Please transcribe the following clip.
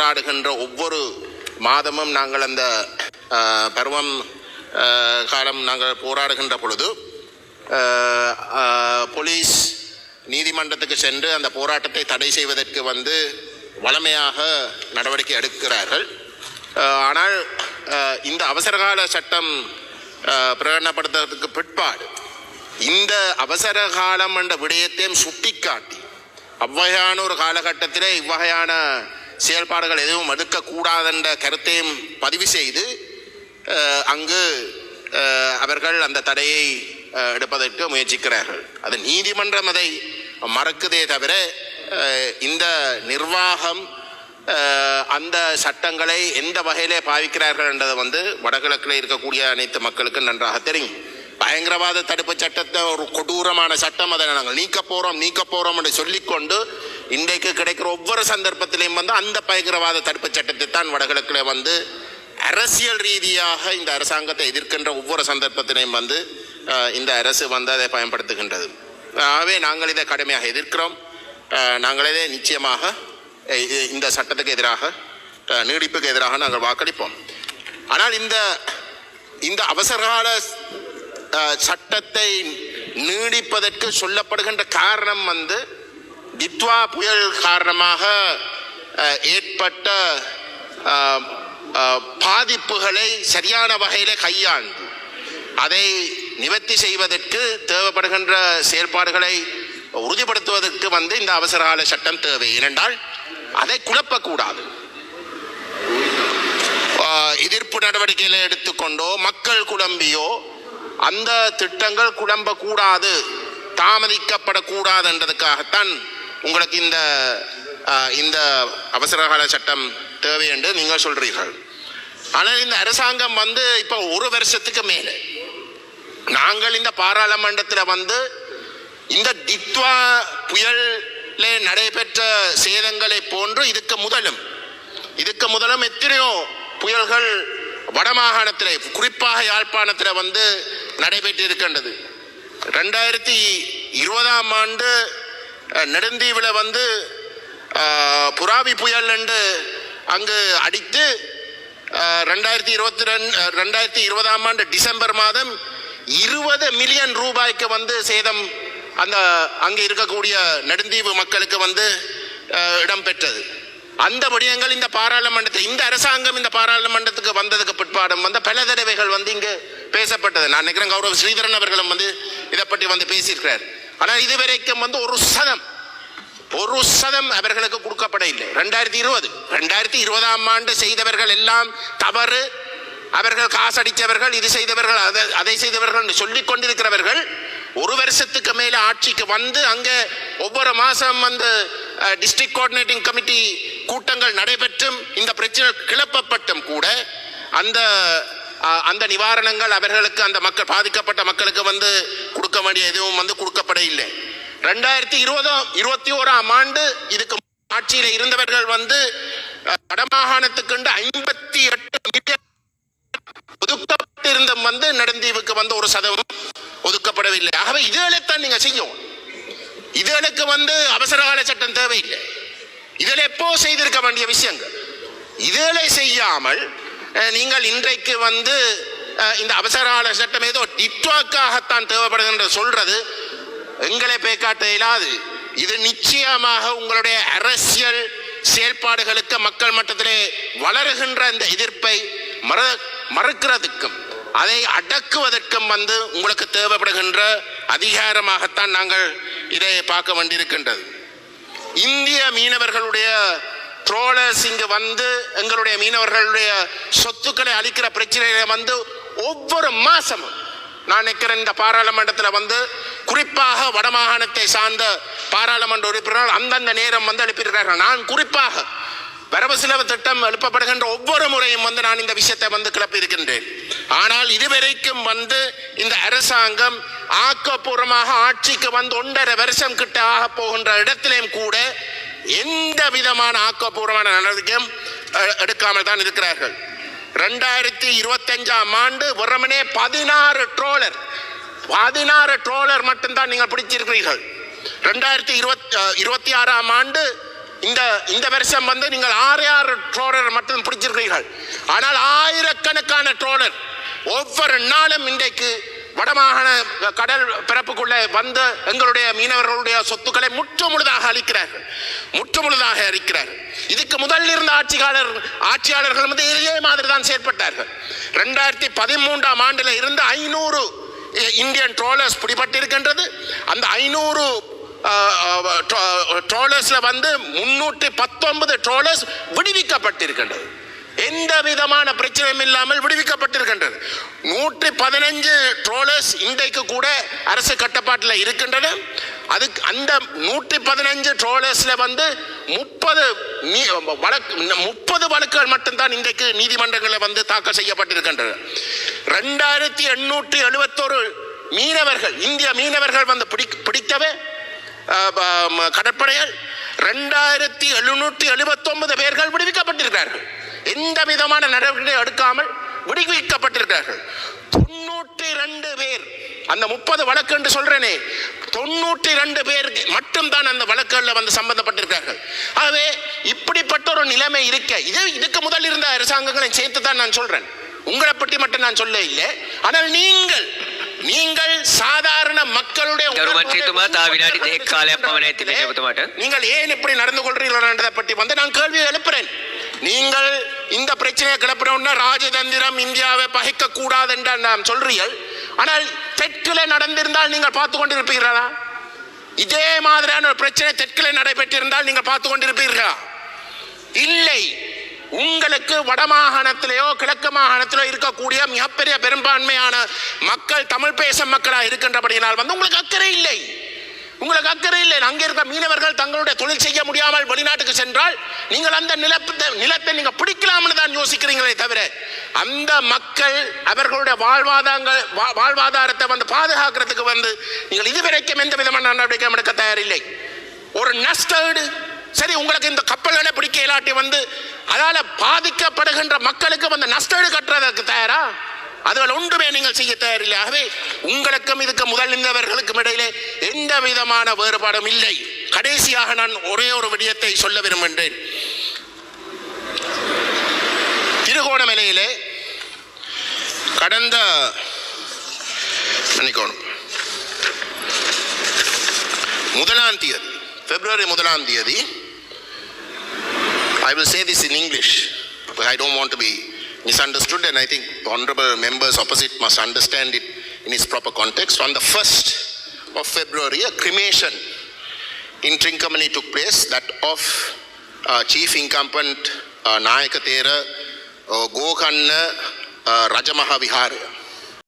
போராடுகின்ற ஒவ்வொரு மாதமும் நாங்கள் அந்த பருவம் காலம் நாங்கள் போராடுகின்ற பொழுது போலீஸ் நீதிமன்றத்துக்கு சென்று அந்த போராட்டத்தை தடை செய்வதற்கு வந்து வளமையாக நடவடிக்கை எடுக்கிறார்கள். ஆனால் இந்த அவசரகால சட்டம் பிரகடனப்படுத்துறதுக்கு பிற்பாடு இந்த அவசர காலம் என்ற விடயத்தையும் சுட்டிக்காட்டி அவ்வகையான ஒரு காலகட்டத்திலே இவ்வகையான செயல்பாடுகள் எதுவும் எடுக்கக்கூடாதென்ற கருத்தையும் பதிவு செய்து அங்கு அவர்கள் அந்த தடையை எடுப்பதற்கு முயற்சிக்கிறார்கள். அது நீதிமன்றம் அதை மறக்குதே தவிர இந்த நிர்வாகம் அந்த சட்டங்களை எந்த வகையிலே பாவிக்கிறார்கள் என்றது வந்து வடகிழக்கில் இருக்கக்கூடிய அனைத்து மக்களுக்கும் நன்றாக தெரியும். பயங்கரவாத தடுப்பு சட்டத்தை ஒரு கொடூரமான சட்டம் அதை நாங்கள் நீக்க போகிறோம் நீக்க போகிறோம் என்று சொல்லிக்கொண்டு இன்றைக்கு கிடைக்கிற ஒவ்வொரு சந்தர்ப்பத்திலையும் வந்து அந்த பயங்கரவாத தடுப்பு சட்டத்தை தான் வடகிழக்கில் வந்து அரசியல் ரீதியாக இந்த அரசாங்கத்தை எதிர்க்கின்ற ஒவ்வொரு சந்தர்ப்பத்திலையும் வந்து இந்த அரசு வந்து அதை பயன்படுத்துகின்றது. ஆகவே நாங்கள் இதை கடுமையாக எதிர்க்கிறோம். நாங்கள் இதை நிச்சயமாக இந்த சட்டத்துக்கு எதிராக நீடிப்புக்கு எதிராக நாங்கள் வாக்களிப்போம். ஆனால் இந்த இந்த அவசரகால சட்டத்தை நீடிப்பதற்கு சொல்லப்படுகின்ற காரணம் வந்து தித்வா புயல் காரணமாக ஏற்பட்ட பாதிப்புகளை சரியான வகையில் கையாண்டு அதை நிவர்த்தி செய்வதற்கு தேவைப்படுகின்ற செயற்பாடுகளை உறுதிப்படுத்துவதற்கு வந்து இந்த அவசரகால சட்டம் தேவை. ஏனென்றால் அதை குழப்பக்கூடாது. எதிர்ப்பு நடவடிக்கைகளை எடுத்துக்கொண்டோ மக்கள் குழம்பியோ அந்த திட்டங்கள் குழம்பக்கூடாது தாமதிக்கப்படக்கூடாது என்றதுக்காகத்தான் உங்களுக்கு இந்த இந்த அவசரகால சட்டம் தேவை என்று நீங்கள் சொல்கிறீர்கள் ஆனால் இந்த அரசாங்கம் வந்து இப்போ ஒரு வருஷத்துக்கு மேலே நாங்கள் இந்த பாராளுமன்றத்தில் வந்து இந்த டித்வா புயலிலே நடைபெற்ற சேதங்களை போன்று இதுக்கு முதலும் இதுக்கு முதலும் எத்தனையோ புயல்கள் வடமாகாணத்திலே குறிப்பாக யாழ்ப்பாணத்தில் வந்து நடைபெற்று இருக்கின்றது ரெண்டாயிரத்தி இருபதாம் ஆண்டு நெடுந்தீவில் வந்து புறாவி புயல் என்று அங்கு அடித்து ரெண்டாயிரத்தி இருபத்தி ரெண்டு ரெண்டாயிரத்தி இருபதாம் ஆண்டு டிசம்பர் மாதம் இருபது மில்லியன் ரூபாய்க்கு வந்து சேதம் அந்த அங்கே இருக்கக்கூடிய நெடுந்தீவு மக்களுக்கு வந்து இடம்பெற்றது அந்த விடயங்கள் இந்த பாராளுமன்றத்தில் இந்த அரசாங்கம் இந்த பாராளுமன்றத்துக்கு வந்ததுக்கு பிற்பாடும் வந்து பல தடவைகள் வந்து இங்கு பேசப்பட்டது. நான் நினைக்கிறேன் கௌரவ ஸ்ரீதரன் அவர்களும் வந்து இதை பற்றி வந்து பேசியிருக்கிறார். ஆனால் இதுவரைக்கும் வந்து ஒரு சதம் ஒரு சதம் அவர்களுக்கு கொடுக்கப்பட இல்லை ரெண்டாயிரத்தி இருபது ரெண்டாயிரத்தி இருபதாம் ஆண்டு செய்தவர்கள் எல்லாம் தவறு. அவர்கள் காசடித்தவர்கள் இது செய்தவர்கள் அதை அதை செய்தவர்கள் என்று கொண்டிருக்கிறவர்கள் ஒரு வருஷத்துக்கு மேல ஆட்சிக்கு வந்து அங்கே ஒவ்வொரு மாதம் வந்து டிஸ்ட்ரிக்ட் கோஆர்டினேட்டிங் கமிட்டி கூட்டங்கள் நடைபெற்றும் இந்த பிரச்சனை கிளப்பப்பட்டும் கூட அந்த அந்த நிவாரணங்கள் அவர்களுக்கு அந்த மக்கள் பாதிக்கப்பட்ட மக்களுக்கு வந்து கொடுக்க வேண்டிய எதுவும் வந்து கொடுக்கப்பட இல்லை ரெண்டாயிரத்தி இருபதாம் இருபத்தி ஓராம் ஆண்டு இதுக்கு ஆட்சியில இருந்தவர்கள் வந்து வடமாகாணத்துக்கு ஐம்பத்தி எட்டு மில்லியன் ஒதுக்கப்பட்டிருந்த வந்து நெடுந்தீவுக்கு வந்து ஒரு சதவீதம் ஒதுக்கப்படவில்லை. ஆகவே இதுகளைத்தான் நீங்க செய்யும் இதுகளுக்கு வந்து அவசரகால சட்டம் தேவையில்லை. இதில் எப்போ செய்திருக்க வேண்டிய விஷயங்கள்? இதுகளை செய்யாமல் நீங்கள் இன்றைக்கு வந்து இந்த இந்த அவசரகால சட்டம் ஏதோ டிட்வாக்காகத்தான் தேவைப்படுகின்ற சொல்றது எங்களை பேக்காட்ட இயலாது. இது நிச்சயமாக உங்களுடைய அரசியல் செயல்பாடுகளுக்கு மக்கள் மட்டத்திலே வளருகின்ற இந்த எதிர்ப்பை மற மறுக்கிறதுக்கும் அதை அடக்குவதற்கும் வந்து உங்களுக்கு தேவைப்படுகின்ற அதிகாரமாகத்தான் நாங்கள் இதை பார்க்க வேண்டியிருக்கின்றது. இந்திய மீனவர்களுடைய ட்ரோலர்ஸ் இங்கு வந்து எங்களுடைய மீனவர்களுடைய சொத்துக்களை அளிக்கிற பிரச்சனைகளை வந்து ஒவ்வொரு மாசமும் நான் நிற்கிறேன் இந்த பாராளுமன்றத்தில் வந்து குறிப்பாக வடமாகாணத்தை சார்ந்த பாராளுமன்ற உறுப்பினர்கள் அந்தந்த நேரம் வந்து எழுப்பியிருக்கிறார்கள் நான் குறிப்பாக வரவு செலவு திட்டம் எழுப்பப்படுகின்ற ஒவ்வொரு முறையும் வந்து நான் இந்த விஷயத்தை வந்து கிளப்பியிருக்கின்றேன். ஆனால் இதுவரைக்கும் வந்து இந்த அரசாங்கம் ஆக்கப்பூர்வமாக ஆட்சிக்கு வந்து ஒன்றரை வருஷம் கிட்ட ஆக போகின்ற இடத்திலேயும் கூட எந்த விதமான ஆக்கப்பூர்வமான நடவடிக்கையும் எடுக்காமல் தான் இருக்கிறார்கள். ரெண்டாயிரத்தி இருபத்தஞ்சாம் ஆண்டு வெறுமனே பதினாறு ட்ரோலர் பதினாறு ட்ரோலர் மட்டும்தான் நீங்கள் பிடிச்சிருக்கிறீர்கள் ரெண்டாயிரத்தி இருபத்தி இருபத்தி ஆறாம் ஆண்டு இந்த இந்த வருஷம் வந்து நீங்கள் ஆறு ஆறு ட்ரோலர் மட்டும்தான் பிடிச்சிருக்கிறீர்கள் ஆனால் ஆயிரக்கணக்கான ட்ரோலர் ஒவ்வொரு நாளும் இன்றைக்கு வடமாகாண கடல் பிறப்புக்குள்ளே வந்து எங்களுடைய மீனவர்களுடைய சொத்துக்களை முற்றுமுழுதாக அளிக்கிறார்கள் முற்றுமுழுதாக அளிக்கிறார்கள் இதுக்கு முதல் இருந்த ஆட்சியாளர் ஆட்சியாளர்கள் வந்து இதே மாதிரி தான் செயற்பட்டார்கள். ரெண்டாயிரத்தி பதிமூன்றாம் ஆண்டில் இருந்து ஐநூறு இந்தியன் ட்ரோலர்ஸ் பிடிபட்டிருக்கின்றது. அந்த ஐநூறு ட்ரோலர்ஸில் வந்து முன்னூற்றி பத்தொன்பது ட்ரோலர்ஸ் விடுவிக்கப்பட்டிருக்கின்றது. எந்த விதமான பிரச்சனையும் இல்லாமல் விடுவிக்கப்பட்டிருக்கின்றது. பதினஞ்சு ட்ரோலர்ஸ் இன்றைக்கு கூட அரசு கட்டுப்பாட்டில் இருக்கின்றன. அதுக்கு அந்த நூற்றி பதினஞ்சு ட்ரோலர்ஸில் வந்து முப்பது நீ வழக்கு முப்பது வழக்குகள் மட்டும்தான் இன்றைக்கு நீதிமன்றங்களில் வந்து தாக்கல் செய்யப்பட்டிருக்கின்றன. ரெண்டாயிரத்தி எண்ணூற்றி எழுபத்தொரு மீனவர்கள் இந்திய மீனவர்கள் வந்து பிடி பிடிக்கவே அஹ், கடற்படைகள் ரெண்டாயிரத்தி எழுநூற்றி எழுபத்தொன்பது பேர்கள் விடுவிக்கப்பட்டிருக்கிறார்கள். எந்த விதமான நடவடிக்கை எடுக்காமல் விடுவிக்கப்பட்டிருக்கிறார்கள். அந்த முப்பது வழக்கு என்று சொல்றேனே தொண்ணூற்றி ரெண்டு பேர் மட்டும்தான் அந்த வழக்குகளில் வந்து சம்பந்தப்பட்டிருக்கிறார்கள். ஆகவே இப்படிப்பட்ட ஒரு நிலைமை இருக்க இது இதுக்கு முதல் இருந்த அரசாங்கங்களை சேர்த்து தான் நான் சொல்றேன். உங்களை பற்றி மட்டும் நான் சொல்ல இல்லை. ஆனால் நீங்கள் நீங்கள் சாதாரண மக்களுடைய நீங்கள் ஏன் இப்படி நடந்து கொள்றீர்கள் பற்றி வந்து நான் கேள்வி எழுப்புறேன். நீங்கள் இந்த பிரச்சனையை கிளப்பினோம்னா ராஜதந்திரம் இந்தியாவை பகைக்க கூடாது என்று நான் சொல்றீர்கள். ஆனால் தெற்கில் நடந்திருந்தால் நீங்கள் பார்த்து கொண்டிருப்பீர்களா இதே மாதிரியான ஒரு பிரச்சனை தெற்கில் நடைபெற்றிருந்தால் நீங்கள் பார்த்து கொண்டிருப்பீர்களா இல்லை. உங்களுக்கு வடமாகாணத்திலேயோ கிழக்கு மாகாணத்திலோ இருக்கக்கூடிய மிகப்பெரிய பெரும்பான்மையான மக்கள் தமிழ் பேசும் மக்களாக இருக்கின்றபடியினால் வந்து உங்களுக்கு அக்கறை இல்லை. உங்களுக்கு அக்கறை இல்லை. அங்கே இருக்க மீனவர்கள் தங்களுடைய தொழில் செய்ய முடியாமல் வெளிநாட்டுக்கு சென்றால் நீங்கள் அந்த நிலத்தை நிலத்தை நீங்கள் பிடிக்கலாம்னு தான் யோசிக்கிறீங்களே தவிர அந்த மக்கள் அவர்களுடைய வாழ்வாதாரங்கள் வா- வாழ்வாதாரத்தை வந்து பாதுகாக்கிறதுக்கு வந்து நீங்கள் இதுவரைக்கும் எந்த விதமான நடவடிக்கை எடுக்க தயாரில்லை. ஒரு நஷ்டடு சரி உங்களுக்கு இந்த கப்பல்களை பிடிக்க இல்லாட்டி வந்து அதால் பாதிக்கப்படுகின்ற மக்களுக்கு வந்து நஷ்டடு கட்டுறதுக்கு தயாரா? அதுகள் ஒன்றுமே நீங்கள் செய்ய தயாரில்லை. ஆகவே உங்களுக்கும் இதுக்கு முதல் நின்றவர்களுக்கும் இடையிலே எந்த விதமான வேறுபாடும் இல்லை. கடைசியாக நான் ஒரே ஒரு விடயத்தை சொல்ல விரும்புகின்றேன். திருகோணமலையிலே கடந்த மன்னிக்கணும். முதலாம் தேதி பிப்ரவரி முதலாம் தேதி I will say this in English I don't want to be misunderstood, and I think honorable members opposite must understand it in its proper context. On the 1st of February, a cremation in Trincomalee took place, that of uh, Chief Incumbent uh, Nayaka Thera uh, Gokanna uh, Rajamaha.